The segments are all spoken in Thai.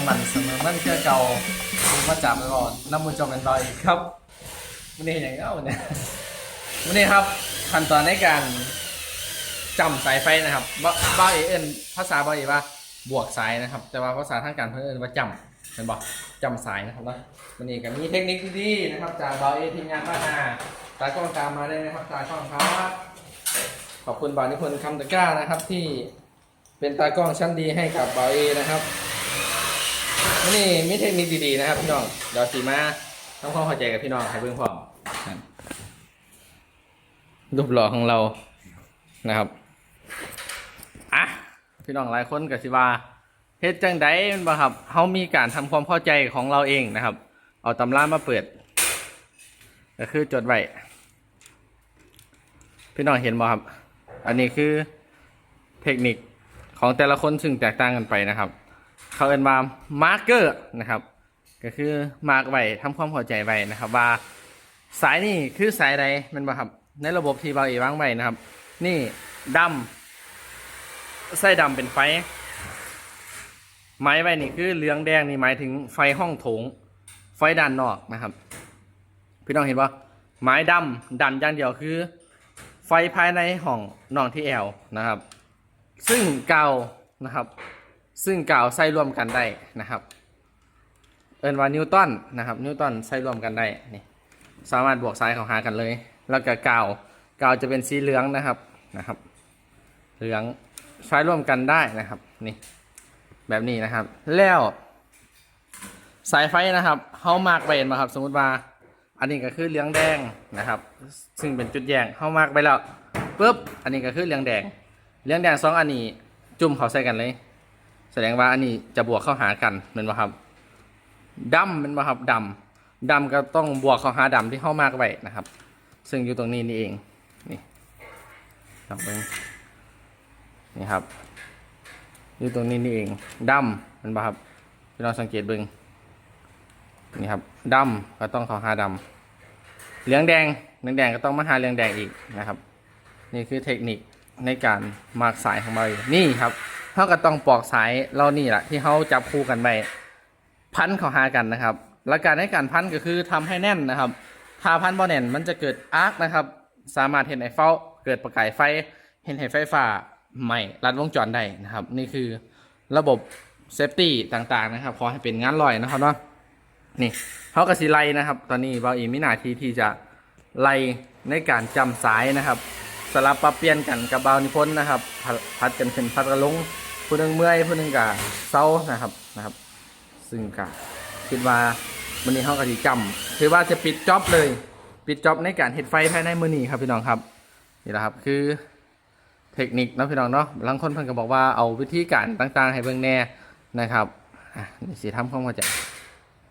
อมันเสมอมันเคือเก่ามาจับไปก่อนน้ำมันจมเป็นรอยอีกครับวันนี้อย่างเงี้ยวันนี้วันนี้ครับขั้นตอนในการจำสายไฟนะครับบ้าเอเอ็นภาษาบ้าเอว่าบวกสายนะครับ แต่ว่าภาษาทางการเพื่อนว่าจำเห็นบอกจำสายนะครับแล้ววันนี้ก็มีเทคนิคดีๆนะครับ จากบ้าเอทีมงานบ้านนาตากล้องตามมาเลยนะครับตากล้องครับขอบคุณบานิพนธ์คำตะก้านะครับที่เป็นตากล้องชั้นดีให้กับบาเอนะครับ นี่มีเทคนิคดีๆนะครับพี่น้องเดี๋ยวสีมาต้องความเข้าใจกับพี่น้องให้เพื่อนพร้อมรับรูปหล่อของเรานะครับอะพี่น้องหลายคนกับสิว่าเฮ็ดจังไดมันบ่ครับเฮามีการทำความเข้าใจของเราเองนะครับ เอาตำรามาเปิด ก็คือจดไว้พี่น้องเห็นบ่ครับ อันนี้คือเทคนิคของแต่ละคนซึ่งแตกต่างกันไปนะครับ เขาเรียนว่ามาร์กเกอร์นะครับ ก็คือมาร์กไว้ทำความเข้าใจไว้นะครับ ว่าสายนี่คือสายใดมันบ่ครับ ในระบบที่เราเอวางไว้นะครับ นี่ดำไส้ดำเป็นไฟ ไม้ไว้นี่คือเหลืองแดงนี่หมายถึงไฟห้องโถง ไฟด้านนอกนะครับ พี่น้องเห็นว่าไม้ดำดันอย่างเดียวคือ ไฟภายในห้องนอนที่แอลนะครับ ซึ่งเก่านะครับ ซึ่งกาวใส่รวมกันได้นะครับ เอินว่านิวตันนะครับ นิวตันใส่รวมกันได้นี่สามารถบวกสายเขาหากันเลย แล้วก็กาวกาวจะเป็นสีเหลืองนะครับนะครับ เหลืองใช้ร่วมกันได้นะครับนี่แบบนี้นะครับ แล้ว สายไฟนะครับเฮามาร์กไปเห็นมาครับ สมมติว่า อันนี้ก็คือเหลืองแดงนะครับ ซึ่งเป็นจุดแยงเข้ามาร์กไปแล้วปุ๊บอันนี้ก็คือเหลืองแดงเหลืองแดงสองอันนี้จุ่มเขาใส่กันเลย แสดงว่าอันนี้จะบวกเข้าหากันเป็นป่ะครับดำเป็นป่ะครับดำดำก็ต้องบวกเข้าหาดำที่เข้ามากไว้นะครับ ซึ่งอยู่ตรงนี้นี่เองนี่ลองเบิ่งนี่ครับอยู่ตรงนี้นี่เองดำเป็นป่ะครับพี่น้องสังเกตเบิ่งนี่ครับดำก็ต้องเข้าหาดำเหลืองแดงเหลืองแดงก็ต้องมาหาเหลืองแดงอีกนะครับ นี่คือเทคนิคในการมากสายของเราอยู่นี่ครับ เขาก็ต้องปอกสายเรานี่แหละที่เขาจับคู่กันไปพันเข้าหากันนะครับและการในการพันก็คือทำให้แน่นนะครับถ้าพันบ่แน่นมันจะเกิดอาร์คนะครับ สามารถเห็นไอเฝ้าเกิดประกายไฟ เห็นไฟฟ้าใหม่รัดวงจรได้นะครับ นี่คือระบบเซฟตี้ต่างๆนะครับขอให้เป็นงานลอยนะครับเนาะนี่เขากระสีไลนะครับ ตอนนี้เบาอีมีหน้าที่ที่จะไลในการจำสายนะครับ สลับปรับเปลี่ยนกันกับเบานิพนธ์นะครับพัดกันขึ้นพัดกันลงผู้นึงเมื่อยผู้นึงกะเศร้านะครับนะครับ ซึ่งกะคิดว่าวันนี้เขากะสีจำคือว่าจะปิดจ็อบเลย ปิดจ็อบในการเห็ดไฟภายในมือนี้ครับพี่น้องครับนี่แหละครับคือเทคนิคนะพี่น้องเนาะบางคนเพิ่นก็บอกว่าเอาวิธีการต่างๆ ให้เบิ่งแน่นะครับอะนี่สิทำความเข้าใจ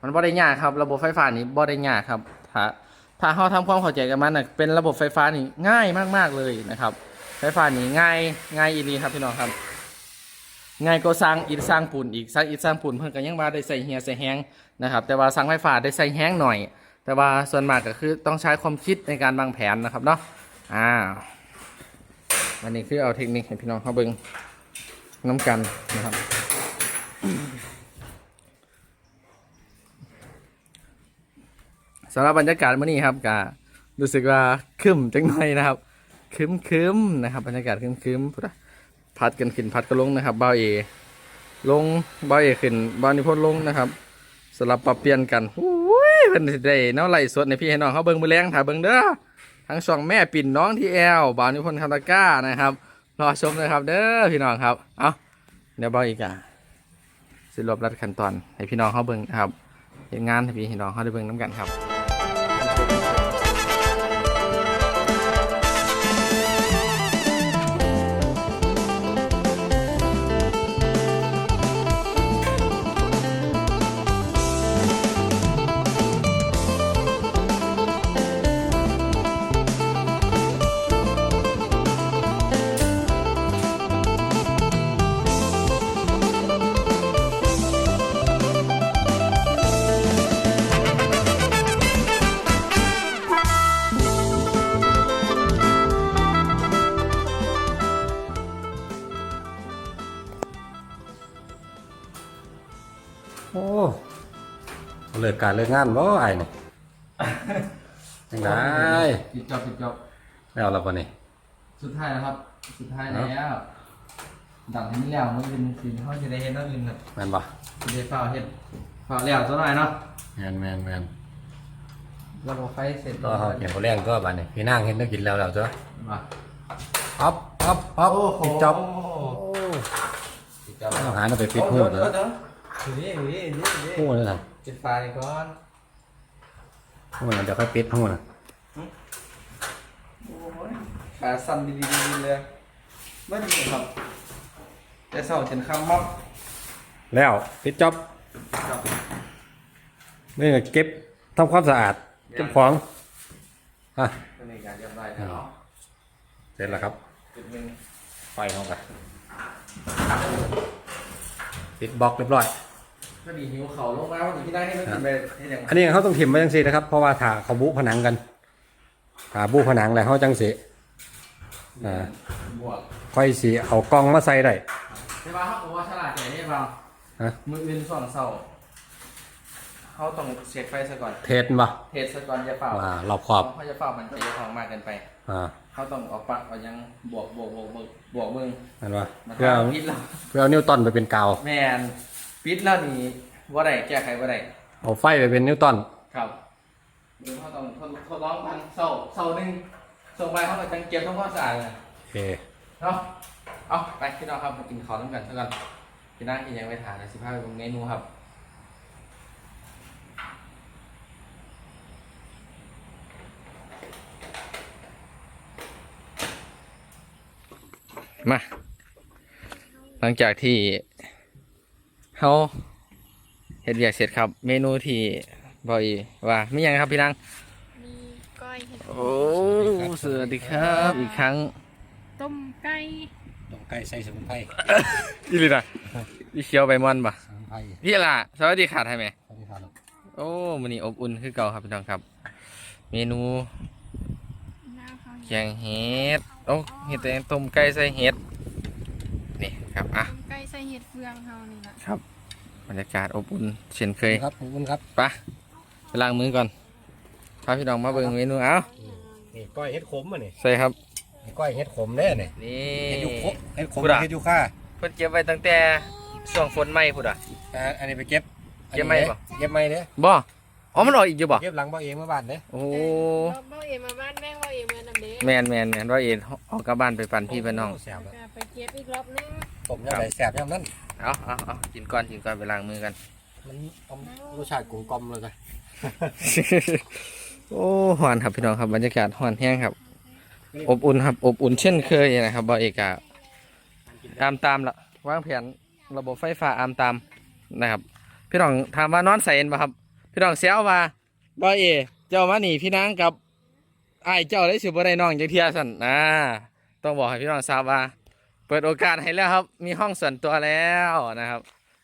มันบ่ได้ยากครับ ระบบไฟฟ้านี้บ่ได้ยากครับถ้า ถ้าเราทำความเข้าใจกับมันนะเป็นระบบไฟฟ้านี่ง่ายมากๆเลยนะครับ ไฟฟ้านี่ง่ายง่ายอีหลีครับพี่น้องครับง่ายก็สร้างอิฐสร้างปูนอีกสร้างอิฐสร้างปูนเพิ่นก็ยังว่าได้ใส่เฮียใส่แฮงนะครับ แต่ว่าสร้างไฟฟ้าได้ใส่แฮงหน่อย แต่ว่าส่วนมากก็คือต้องใช้ความคิดในการวางแผนนะครับเนาะอ่าวันนี้คือเอาเทคนิคให้พี่น้องเขาเบิ่งน้ำกันนะครับ สำหรับบรรยากาศมื้อนี้ครับก็รู้สึกว่าคึมจังหน่อยนะครับคึมคึมนะครับ บรรยากาศคึมคึมพุทธพัดกันขึ้นพัดกันลงนะครับเบาเอลงเบาเอขึ้นเบานิพนธ์ลงนะครับสลับปรับเปลี่ยนกันอุ้ยเป็นสิได้เนาะไหลสดในพี่ให้น้องเขาเบิ่งมือแรงถ่ายเบิ่งเด้อทั้งสองแม่ปิ่นน้องที่แอลบานิพนธ์คำตะก้านะครับรอชมนะครับ เด้อพี่น้องครับเอาเดี๋ยวเบาอีกอะสิรวบรัดขั้นตอนให้พี่น้องเขาเบิ่งนะครับเห็นงานให้พี่ให้น้องเขาได้เบิ่งน้ำกันครับ ลิกการเลิกงานบ่ไอ้นี่ยังไงปิดจอบปิดจอบแล้วเราปะนี่สุดท้ายแล้วครับ สุดท้ายแล้วดังให้มันแล้วมันเป็นสิ่งที่เขาจะได้เห็นนั่นอื่นครับแมนบ่จะได้เฝ้าเห็นเฝ้าแล้วซะหน่อยเนาะแมนแมนแมนระบบไฟเสร็จก็เขาเห็นเขาแรงก็บ้านนี่พี่นั่งเห็นได้กินแล้วแล้วจ้ะมาอ๊อฟอ๊อฟอ๊อฟปิดจ็อบปิดจอบต้องหาหน้าไปปิดหูเด้อนี่นี่นี่นี่หูเลยท่าน ปิดไฟก่อนหูนั่นเดี๋ยวค่อยปิดหูน่ะขาสั่นดีๆเลยไม่ดีครับจะเศร้าจนคำมับแล้วปิดจ็อบนี่เก็บทำความสะอาดเก็บของอะตัวนี้การเรียบร้อยแล้วเสร็จแล้วครับจุดหนึ่งไฟเข้าไปปิดบล็อกเรียบร้อย ก็ดีหิวเขาลงมาวันนี้พี่ได้ให้มันกินไปให้ยังอันนี้เขาต้องถิ่มไว้จังสีนะครับ เพราะว่าถ้าเขาบุผนังกันถ้าบุผนังแล้วเขาจังสีอ่าบวกค่อยสีเอากล้องมาใส่ได้ใช่ป่ะครับผมว่าฉลาดใหญ่ได้เปล่าฮะมืออื่นส่วนเศร้าเขาต้องเช็คไฟซะก่อน เทสบ่เทสซะก่อนอย่าเปล่าว่ารอบขอบเขาจะเปล่ามันจะเยอะของมากเกินไป อ่าเขาต้องเอาปลักเอายังบวกบวกบวกบวกบวกมึงนั่นว่ามันเพื่อเอาปิดแล้วเพื่อเอานิวตันไปเป็นกาวแมน ปิดแล้วนี่ว่าไรแก้ไขว่าไรเอาไฟไปเป็นนิวตันครับหรือเขาต้องทดทดลองพันเศร้าเศร้าหนึ่งส่งไปเขาก็จังเก็บทำความสะอาดเลยโอเคเนาะเอาไปพี่น้องครับมากินข้าวน้ำกันเท่ากันพี่นั่งกินยังไม่ทานนะสิพาไปดูเมนูครับมาหลังจากที่ เขาเฮ็ดเวียกเสร็จครับ เมนูที่บอยว่าไม่ยังครับพี่นางมีก้อยเห็ดโอ้สวัสดีครับ อีกครั้ง ต้มไก่ต้องใกล้ใส่สมุนไพรอีหลีนะอีเขียวใบมอนปะสมุนไพรพี่ล่ะสวัสดีค่ะไทยไหมสวัสดีครับโอ้มันนี่อบอุ่นคือเก่าครับพี่น้องครับ เมนูหน้าเขาแกงเห็ดโอ้เห็ดแดงต้มไก่ใส่เห็ด นี่ครับอะต้มไก่ใส่เห็ดเฟืองเฮานี่ล่ะครับบรรยากาศอบอุ่นเช่นเคยครับขอบคุณครับไปะไปล้างมือก่อนพาพี่น้องมาเบิ่งเมนูเอานี่ก้อยเฮ็ดขมอะนี่ใส่ครับนี่ก้อยเฮ็ดขมแน่นี่นี่เฮ็ดอยูขมเฮ็ดขมพูดอะเฮ็ดอยูค่าเพิ่นเก็บไว้ตั้งแต่ช่วงฝนไหม้พุ่นอะอ่าอันนี้ไปเก็บเก็บไหมบ่เก็บไหมเด้บ่ อ๋อมันออกอีกอยู่บ่เก็บหลังบ่เองเมื่อบ้านเด้โอ้บ่บ่เอ็มมาบ้านแม่งบ่เอ็มมาดำเด้แมนแมนแมนว่าเอ็นออกกลับบ้านไปปั่นพี่ไปน้องแซ่บแล้วก็ไปเก็บอีกรอบนึงผมยังไงแซ่บยังนั้นเอาเอาเอากินก่อนกินก่อนไปล้างมือกัน มันอมรสชาติกลมกลอมเลยกันโอ้หวานครับพี่น้องครับบรรยากาศหวานแห้งครับ อบอุ่นครับอบอุ่นเช่นเคยนะครับบอเอกาอามตามละวางแผนระบบไฟฟ้าอามตามนะครับ พี่น้องถามว่านอนใส่เอ็นป่ะครับ พี่น้องเสียวว่าบอเอ เจ้ามาหนีพี่นางกับไอ้เจ้าได้สิบ่ได้น้องจังเทียสันอ่าต้องบอกให้พี่น้องทราบว่า เปิดโอกาสให้แล้วครับ มีห้องส่วนตัวแล้วนะครับ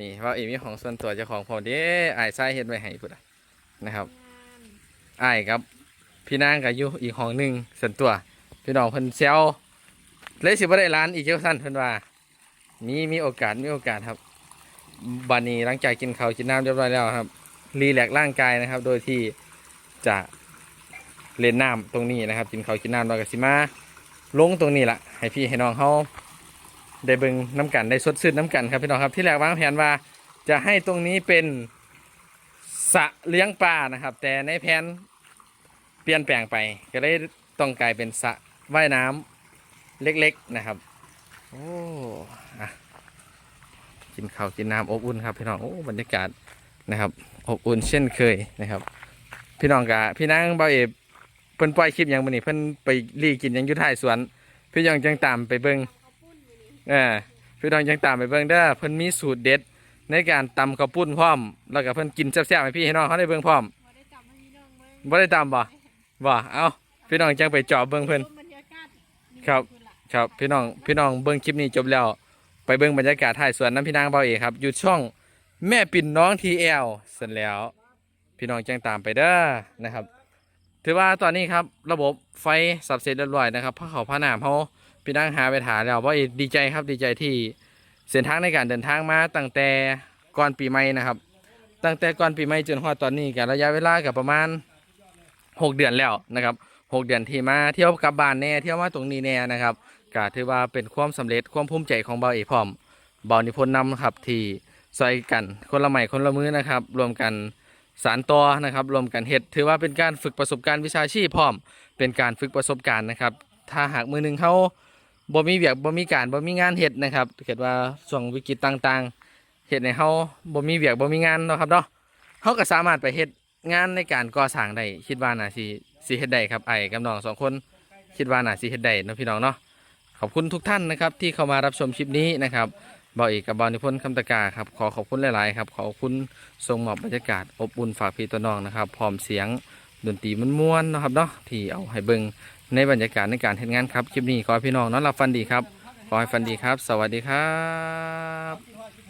นี่ว่าเอมีของส่วนตัวเจ้าของพอดีไอ้ายใส่เฮ็ดไว้ให้พุ่นนะครับไอ้ครับ พี่นางก็อยู่อีกห้องหนึ่งส่วนตัว พี่น้องเพิ่นเซลเลยสิบ่ได้ร้านอีกเจ้าสั้นเพิ่นว่า มีมีโอกาสมีโอกาสครับบัดนี้หลังจากกินข้าวกินน้ำเรียบร้อยแล้วครับ รีแลกร่างกายนะครับ โดยที่จะเล่นน้ำตรงนี้นะครับกินข้าวกินน้ำแล้วก็สิมาลงตรงนี้ละให้พี่ให้น้องเขาได้เบิงน้ำกันได้สดชื่นน้ำกันครับพี่น้องครับที่แรกวางแผนว่าจะให้ตรงนี้เป็นสระเลี้ยงปลานะครับ แต่ในแผนเปลี่ยนแปลงไป ก็เลยต้องกลายเป็นสระว่ายน้ำเล็กๆนะครับโอ้อะกินข้าวกินน้ำอบอุ่นครับพี่น้องโอ้บรรยากาศนะครับ อบอุ่นเช่นเคยนะครับ พี่น้องกะพี่นางเบาเอฟเพิ่นปล่อยคลิปยังมื้อนี้เพิ่นไปรีกินยังยู่ท้ายสวน พี่น้องจังตามไปเบิ่งเออพี่น้องจังตามไปเบิ่งเด้อเพิ่นมีสูตรเด็ด ในการตำข้าวปุ้นพร้อม แล้วก็เพิ่นกินแซ่บๆให้พี่ให้น้องเขาได้เบิ่งพร้อมบ่ได้จับให้พี่น้องเบิ่งบ่ได้ตามบ่บ่เอาพี่น้องจังไปจอบเบิ่งเพิ่นครับครับพี่น้องพี่น้องเบิ่งคลิปนี้จบแล้ว ไปเบิ่งบรรยากาศท้ายสวนน้ำพี่นางเบาเอกครับอยู่ช่อง แม่ปิ่นน้องทีเอลเสร็จแล้ว พี่น้องแจ้งตามไปเด้อนะครับ ถือว่าตอนนี้ครับระบบไฟสับเสร็จเรียบร้อยนะครับพระเขาพระนามเขาพี่นางหาไปถาแล้วว่าดีใจครับดีใจที่เส้นทางในการเดินทางมาตั้งแต่ก่อนปีใหม่นะครับ ตั้งแต่ก่อนปีใหม่จนฮอดตอนนี้ก็ระยะเวลาก็ประมาณ 6 เดือนแล้วนะครับ 6 เดือนที่มาเที่ยวกลับบ้านแน่เที่ยวมาตรงนี้แน่นะครับก็ถือว่าเป็นความสำเร็จความภูมิใจของเบาเอกพร้อมเบานิพนธ์นำครับที่ ซอยกันคนละไม้คนละมือนะครับ รวมกันสารต่อนะครับ รวมกันเฮ็ดถือว่าเป็นการฝึกประสบการณ์วิชาชีพพร้อม เป็นการฝึกประสบการณ์นะครับ ถ้าหากมือหนึ่งเขาบ่มีเวียกบ่มีการบ่มีงานเฮ็ดนะครับเกิดว่าช่วงวิกฤตต่างๆเฮ็ดให้เขาบ่มีเวียกบ่มีงานเนาะครับเนาะเขาก็สามารถไปเฮ็ดงานในการก่อสร้างได้คิดว่าน่าสิสิเฮ็ดได้ครับไอ้กับน้องสองคนคิดว่าน่าสิเฮ็ดได้เนาะพี่น้องเนาะขอบคุณทุกท่านนะครับที่เข้ามารับชมคลิปนี้นะครับ บาเอกกับบอนิพนธ์คำตะกาครับขอขอบคุณหลาย ๆ ครับ ขอบคุณทรงมอบบรรยากาศอบอุ่นฝากพี่ตัวน้องนะครับพร้อมเสียงดนตรีมันม้วนนะครับเนาะที่เอาให้เบิงในบรรยากาศในการเห็นงานครับคลิปนี้ขอให้พี่น้องนอนหลับฝันดีครับขอให้ฝันดีครับ สวัสดีครับ